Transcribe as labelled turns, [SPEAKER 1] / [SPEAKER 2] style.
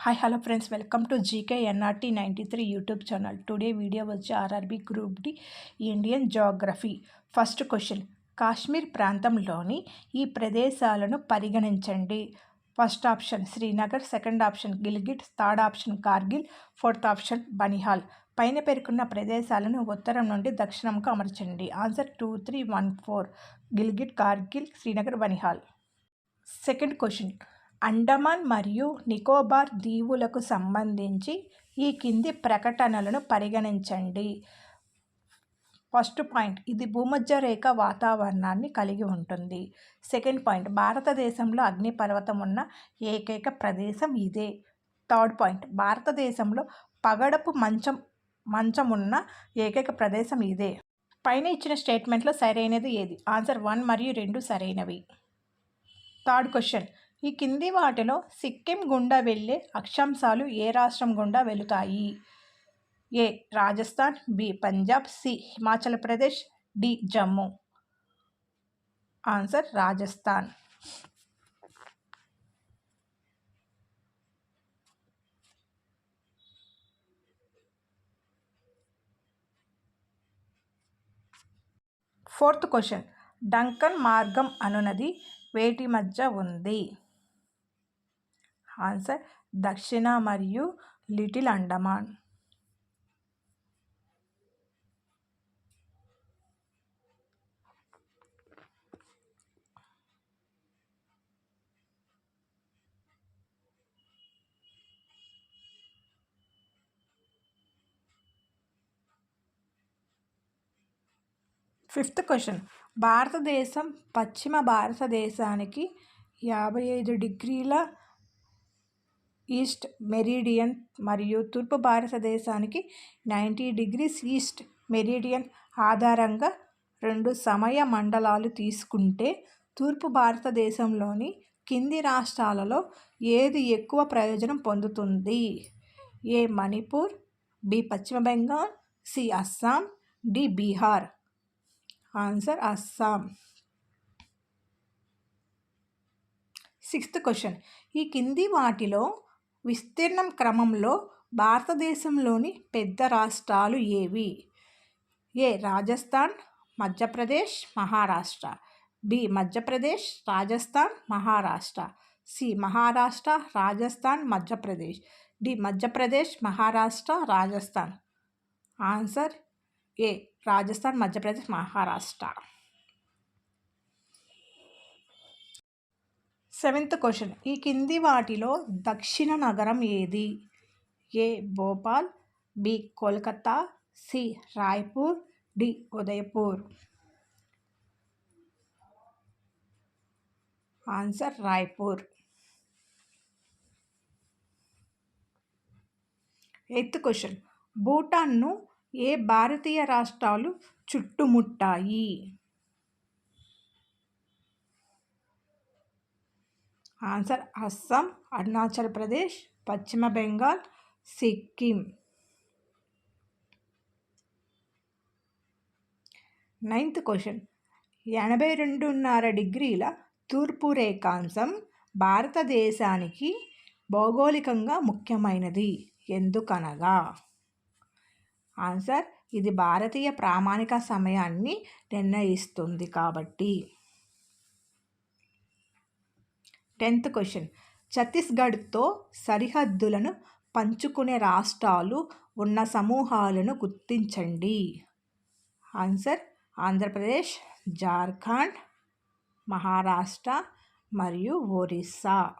[SPEAKER 1] Hi hello friends welcome to GK NRT ninety three YouTube channel today video వచ్చి RRB group D Indian geography first question Kashmir ప్రాంతంలోని ఈ ప్రదేశాలను పరిగణించండి. First option Srinagar second option Gilgit third option Kargil fourth option Banihal పైన పేర్కొన్న ప్రదేశాలను ఉత్తరం నుండి దక్షిణంకు అమర్చండి. Answer two three one four Gilgit Kargil Srinagar Banihal second question Andaman మరియు నికోబార్ దీవులకు సంబంధించి ఈ కింది ప్రకటనలను పరిగణించండి. ఫస్ట్ పాయింట్ ఇది భూమధ్య రేఖ వాతావరణాన్ని కలిగి ఉంటుంది. సెకండ్ పాయింట్ భారతదేశంలో అగ్నిపర్వతం ఉన్న ఏకైక ప్రదేశం ఇదే. థర్డ్ పాయింట్ భారతదేశంలో పగడపు మంచం మంచం ఉన్న ఏకైక ప్రదేశం ఇదే. పైన ఇచ్చిన స్టేట్మెంట్లో సరైనది ఏది? ఆన్సర్ వన్ మరియు రెండు సరైనవి. థర్డ్ క్వశ్చన్ ఈ కింది వాటిలో సిక్కిం గుండా వెళ్ళే అక్షాంశాలు ఏ రాష్ట్రం గుండా వెళుతాయి? A. Rajasthan B. Punjab C. Himachal Pradesh D. Jammu. Answer Rajasthan. Fourth question. Duncan మార్గం అనునది వేటి మధ్య ఉంది? ఆన్సర్ దక్షిణ మరియు లిటిల్ అండమాన్. Fifth question. భారతదేశం పశ్చిమ భారతదేశానికి యాభై ఐదు డిగ్రీల ఈస్ట్ మెరీడియన్ మరియు తూర్పు భారతదేశానికి నైంటీ డిగ్రీస్ ఈస్ట్ మెరీడియన్ ఆధారంగా రెండు సమయ మండలాలు తీసుకుంటే తూర్పు భారతదేశంలోని కింది రాష్ట్రాలలో ఏది ఎక్కువ ప్రయోజనం పొందుతుంది? ఏ మణిపూర్ బి పశ్చిమ Bengal C Assam D Bihar? Answer Assam. Sixth question. ఈ కింది వాటిలో విస్తీర్ణం క్రమంలో భారతదేశంలోని పెద్ద రాష్ట్రాలు ఏవి? A. Rajasthan Madhya Pradesh Maharashtra. B. Madhya Pradesh Rajasthan Maharashtra. C. Maharashtra Rajasthan Madhya Pradesh. D. Madhya Pradesh Maharashtra Rajasthan. Answer? A. Rajasthan Madhya Pradesh Maharashtra. Seventh question. ఈ కింది వాటిలో దక్షిణ నగరం ఏది? A. Bhopal B. Kolkata C. Raipur D. Udaipur. Answer Raipur. Eighth question. భూటాన్ను ఏ భారతీయ రాష్ట్రాలు చుట్టుముట్టాయి? ఆన్సర్ అస్సాం అరుణాచల్ ప్రదేశ్ పశ్చిమ బెంగాల్ సిక్కిం. Ninth question. ఎనభై రెండున్నర డిగ్రీల తూర్పు రేఖాంశం భారతదేశానికి భౌగోళికంగా ముఖ్యమైనది. ఎందుకనగా? ఆన్సర్ ఇది భారతీయ ప్రామాణిక సమయాన్ని నిర్ణయిస్తుంది కాబట్టి. Tenth question. ఛత్తీస్గఢ్తో సరిహద్దులను పంచుకునే రాష్ట్రాలు ఉన్న సమూహాలను గుర్తించండి. ఆన్సర్ ఆంధ్రప్రదేశ్ జార్ఖండ్ మహారాష్ట్ర మరియు ఒరిస్సా.